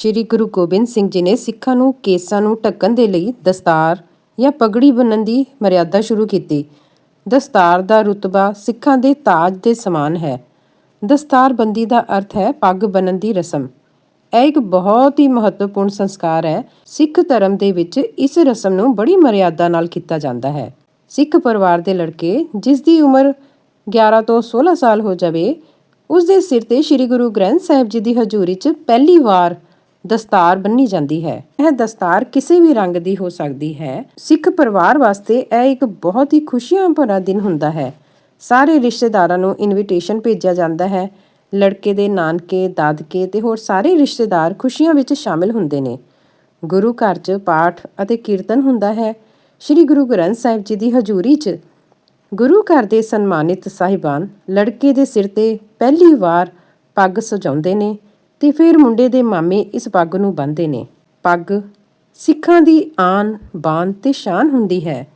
ਸ਼੍ਰੀ ਗੁਰੂ ਗੋਬਿੰਦ ਸਿੰਘ ਜੀ ਨੇ ਸਿੱਖਾਂ ਨੂੰ ਕੇਸਾਂ ਨੂੰ ਢੱਕਣ ਦੇ ਲਈ ਦਸਤਾਰ ਜਾਂ ਪਗੜੀ ਬੰਨਣ ਦੀ ਮਰਿਆਦਾ ਸ਼ੁਰੂ ਕੀਤੀ। ਦਸਤਾਰ ਦਾ ਰੁਤਬਾ ਸਿੱਖਾਂ ਦੇ ਤਾਜ ਦੇ ਸਮਾਨ ਹੈ। ਦਸਤਾਰਬੰਦੀ ਦਾ ਅਰਥ ਹੈ ਪੱਗ ਬੰਨਣ ਦੀ ਰਸਮ। ਇਹ ਇੱਕ ਬਹੁਤ ਹੀ ਮਹੱਤਵਪੂਰਨ ਸੰਸਕਾਰ ਹੈ। ਸਿੱਖ ਧਰਮ ਦੇ ਵਿੱਚ ਇਸ ਰਸਮ ਨੂੰ ਬੜੀ ਮਰਿਆਦਾ ਨਾਲ ਕੀਤਾ ਜਾਂਦਾ ਹੈ। ਸਿੱਖ ਪਰਿਵਾਰ ਦੇ ਲੜਕੇ ਜਿਸ ਦੀ ਉਮਰ 11 ਤੋਂ 16 ਸਾਲ ਹੋ ਜਾਵੇ, ਉਸ ਦੇ ਸਿਰ ਤੇ ਸ੍ਰੀ ਗੁਰੂ ਗ੍ਰੰਥ ਸਾਹਿਬ ਜੀ ਦੀ ਹਜ਼ੂਰੀ 'ਚ ਪਹਿਲੀ ਵਾਰ ਦਸਤਾਰ ਬੰਨੀ ਜਾਂਦੀ ਹੈ। ਇਹ ਦਸਤਾਰ ਕਿਸੇ ਵੀ ਰੰਗ ਦੀ ਹੋ ਸਕਦੀ ਹੈ। ਸਿੱਖ ਪਰਿਵਾਰ ਵਾਸਤੇ ਇਹ ਇੱਕ ਬਹੁਤ ਹੀ ਖੁਸ਼ੀਆਂ ਭਰਾ ਦਿਨ ਹੁੰਦਾ ਹੈ। ਸਾਰੇ ਰਿਸ਼ਤੇਦਾਰਾਂ ਨੂੰ ਇਨਵੀਟੇਸ਼ਨ ਭੇਜਿਆ ਜਾਂਦਾ ਹੈ। ਲੜਕੇ ਦੇ ਨਾਨਕੇ, ਦਾਦਕੇ ਤੇ ਹੋਰ ਸਾਰੇ ਰਿਸ਼ਤੇਦਾਰ ਖੁਸ਼ੀਆਂ ਵਿੱਚ ਸ਼ਾਮਿਲ ਹੁੰਦੇ ਨੇ। ਗੁਰੂ ਘਰ 'ਚ ਪਾਠ ਅਤੇ ਕੀਰਤਨ ਹੁੰਦਾ ਹੈ। ਸ੍ਰੀ ਗੁਰੂ ਗ੍ਰੰਥ ਸਾਹਿਬ ਜੀ ਦੀ ਹਜ਼ੂਰੀ 'ਚ ਗੁਰੂ ਘਰ ਦੇ ਸਨਮਾਨਿਤ ਸਾਹਿਬਾਨ ਲੜਕੇ ਦੇ ਸਿਰ ਤੇ ਪਹਿਲੀ ਵਾਰ ਪੱਗ ਸਜਾਉਂਦੇ ਨੇ। ਤੇ ਫਿਰ ਮੁੰਡੇ ਦੇ ਮਾਮੇ ਇਸ ਪੱਗ ਨੂੰ ਬੰਨ੍ਹਦੇ ਨੇ। ਪੱਗ ਸਿੱਖਾਂ ਦੀ ਆਨ ਬਾਨ ਤੇ ਸ਼ਾਨ ਹੁੰਦੀ ਹੈ।